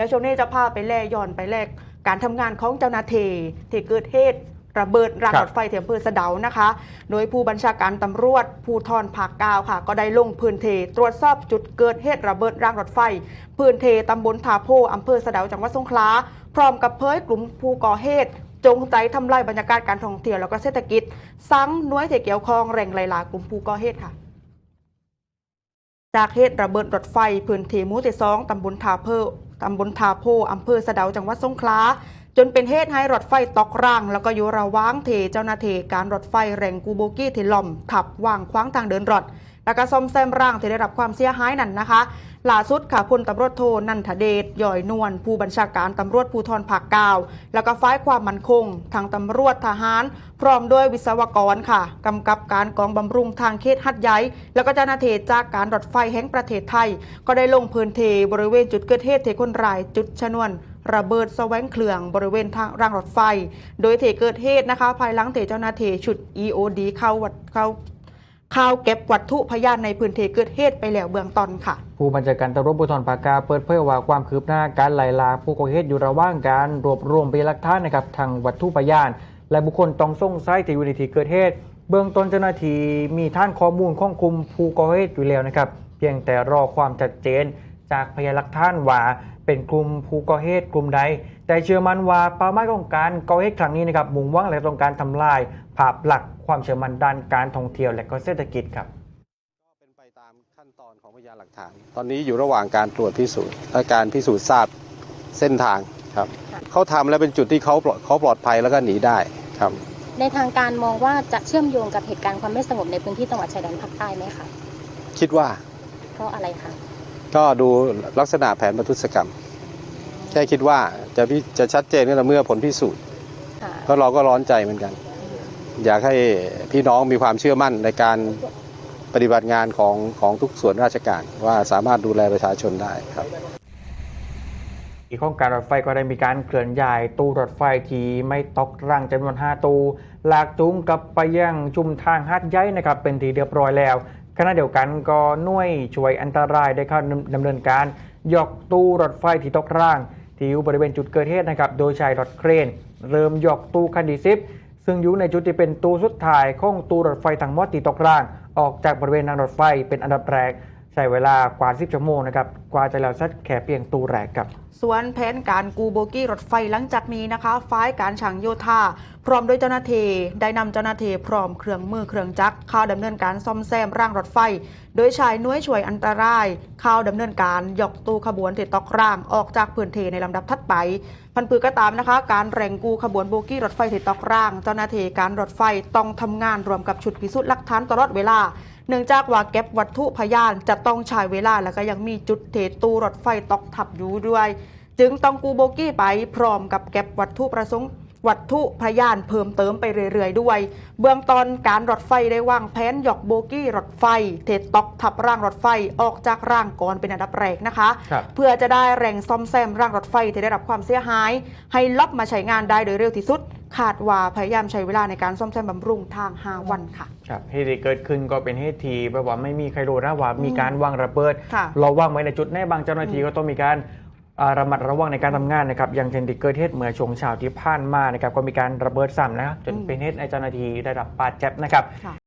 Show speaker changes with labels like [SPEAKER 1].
[SPEAKER 1] แล้วช่วงนี้จะพาไปแล่ย้อนไปแลกการทำงานของเจ้าหน้าที่ที่เกิดเหตุระเบิดราง
[SPEAKER 2] ครับ
[SPEAKER 1] รถไฟที่อำเภอสะเดานะคะ โดยผู้บัญชาการตำรวจภูทรภาคเก้าค่ะ ก็ได้ลงพื้นที่ตรวจสอบจุดเกิดเหตุระเบิดรางรถไฟ พื้นที่ตำบลทาโพอำเภอสะเดาจังหวัดสงขลาพร้อมกับเผยกลุ่มผู้ก่อเหตุจงใจทำลายบรรยากาศการท่องเที่ยวแล้วก็เศรษฐกิจสังหน่วยที่เกี่ยวข้องแรงไลลากลุ่มผู้ก่อเหตุค่ะจากเหตุระเบิดรถไฟพื้นที่หมู่ที่สองตำบลทาเพอ ตำบลทาโพอำเภอสะเดาจังหวัดสงขลาจนเป็นเหตุให้รถไฟตกร่าง แล้วก็อยู่ระหว่างเทเจ้าหน้าที่การรถไฟแรงกูโบกี้ที่ล่มทับว่างคว้างทางเดินรถ แล้วก็ซ่อมแซมร่างที่ได้รับความเสียหายนั่นนะคะล่าสุดค่ะพลตำรวจโทนันทเดชย่อยนวลผู้บัญชาการตำรวจภูธรภาคเก้าแล้วก็ฝ่ายความมั่นคง ทางตำรวจทหาร พร้อมด้วยวิศวกรค่ะกำกับการกองบำรุงทางเขตหัดใหญ่แล้วก็เจ้าหน้าที่จากการรถไฟแห่งประเทศไทย ก็ได้ลงพื้นที่บริเวณจุดเกิดเหตุเทคนรายจุดชนวนระเบิดแสวงเครื่องบริเวณทางรางรถไฟ โดยเที่เกิดเหตุนะคะ ภายหลังที่เจ้าหน้าที่ชุด EOD เข้าวัดเข้า เข้าเก็บวัตถุพยานในพื้นที่เกิดเหตุไปแล้วเบื้องต้นค่ะ
[SPEAKER 2] ผู้บัญชาการตำรวจภูธรภาคเกาเปิดเผยว่าความคืบหน้าการไล่ล่าผู้ก่อเหตุอยู่ระหว่างการรวบรวมพยานหลักฐานนะครับทางวัตถุพยาน และบุคคลต้องสงสัยที่อยู่ในที่เกิดเหตุ เบื้องต้นเจ้าหน้าที่มีท่านข้อมูลของคุมผู้ก่อเหตุอยู่แล้วนะครับเพียงแต่รอความชัดเจน จากพยานหลักฐานว่าเป็นกลุ่มผู้ก่อเหตุกลุ่มใด แต่เชื่อมั่นว่าเป้าหมายของการก่อเหตุครั้งนี้นะครับมุ่งหวังและต้องการทำลายภาพลักษณ์ความเชื่อมั่นด้านการท่องเที่ยวและก็เศรษฐกิจครับ
[SPEAKER 3] ก็เป็นไปตามขั้นตอนของพยานหลักฐาน ตอนนี้อยู่ระหว่างการตรวจพิสูจน์และการพิสูจน์ทราบเส้นทางครับเขาทำแล้วเป็นจุดที่เขาปลอดเขาปลอดภัยแล้วก็หนีได้ครับ
[SPEAKER 4] ในทางการมองว่าจะเชื่อมโยงกับเหตุการณ์ความไม่สงบในพื้นที่จังหวัดชายแดนภาคใต้ไหมคะ
[SPEAKER 3] คิดว่า
[SPEAKER 4] เพราะอะไรคะ
[SPEAKER 3] ก็ดูลักษณะแผนประทุษกรรม แค่คิดว่าจะพิจะชัดเจนก็ต่อเมื่อผลพิสูจน์
[SPEAKER 4] ค่ะ
[SPEAKER 3] เพราะเราก็ร้อนใจเหมือนกัน อยากให้พี่น้องมีความเชื่อมั่นในการปฏิบัติงานของของทุกส่วนราชการว่าสามารถดูแลประชาชนได้ครับ
[SPEAKER 2] อีกของการรถไฟก็ได้มีการเคลื่อนย้ายตู้รถไฟที่ไม่ตกร่างจำนวน 5 ตู้ลากจูงกลับไปยังชุมทางฮัดย้ายนะครับเป็นทีเรียบร้อยแล้ว ขณะเดียวกันก็หน่วยช่วยอันตรายได้เข้าดำเนินการ ยกตู้รถไฟที่ตกร่าง ที่อยู่บริเวณจุดเกิดเหตุนะครับโดยใช้รถเครน เริ่มยกตู้คันดีซิปซึ่งอยู่ในจุดที่เป็นตู้สุดท้ายของตู้รถไฟทั้งหมดที่ตกร่าง ออกจากบริเวณทางรถไฟเป็นอันดับแรก ใช้เวลากว่า10ชั่วโมงนะครับกว่าจะแล้วเสร็จแค่เพียงตูแรกครับ
[SPEAKER 1] ส่วนแผนการกูโบกี้รถไฟหลังจากนี้นะคะฝ่ายการช่างโยธาพร้อมด้วยเจ้าหน้าที่ได้นำเจ้าหน้าที่พร้อมเครื่องมือเครื่องจักรเข้าดำเนินการซ่อมแซมร่างรถไฟ โดยช้หน่วยช่วยอันตรายเข้าดำเนินการยกตู้ขบวนที่ตกร่างออกจากพื้นที่ในลำดับถัดไป พันปือก็ตามนะคะ การแรงกูขบวนโบกี้รถไฟที่ตกร่าง เจ้าหน้าที่การรถไฟต้องทำงานรวมกับชุดพิสูจน์หลักฐานตลอดเวลา เนื่องจากว่าเก็บวัตถุพยานจะต้องใช้เวลาแล้วก็ยังมีจุดเทตู้รถไฟตกทับอยู่ด้วย จึงต้องกูโบกี้ไปพร้อมกับเก็บวัตถุประสงค์วัตถุพยานเพิ่มเติมไปเรื่อยๆด้วย เบื้องต้นการรถไฟได้วางแผนหยอกโบกี้รถไฟ เทตอกทับร่างรถไฟออกจากร่างก่อนเป็นอันดับแรกนะคะ
[SPEAKER 2] ครับ
[SPEAKER 1] เพื่อจะได้แรงซ่อมแซมร่างรถไฟที่ได้รับความเสียหาย ให้ล็อบมาใช้งานได้โดยเร็วที่สุด คาดว่าพยายามใช้เวลาในการซ่อมแซมบำรุงทาง 5 วันค่ะ
[SPEAKER 2] ครับเหตุที่เกิดขึ้นก็เป็นเหตุที่แบบว่าไม่มีใครรู้นะว่ามีการวางระเบิด
[SPEAKER 1] ค่ะ
[SPEAKER 2] เราวางไว้ในจุดไหนบางเจ้าหน้าที่ก็ต้องมีการอ่าระมัดระวังในการทำงานนะครับอย่างเช่นที่เกิดเหตุเมื่อช่วงเช้าที่ผ่านมานะครับก็มีการระเบิดซ้ำนะครับจนเป็นเหตุให้เจ้าหน้าที่ได้รับบาดเจ็บนะครับ
[SPEAKER 1] ค่ะ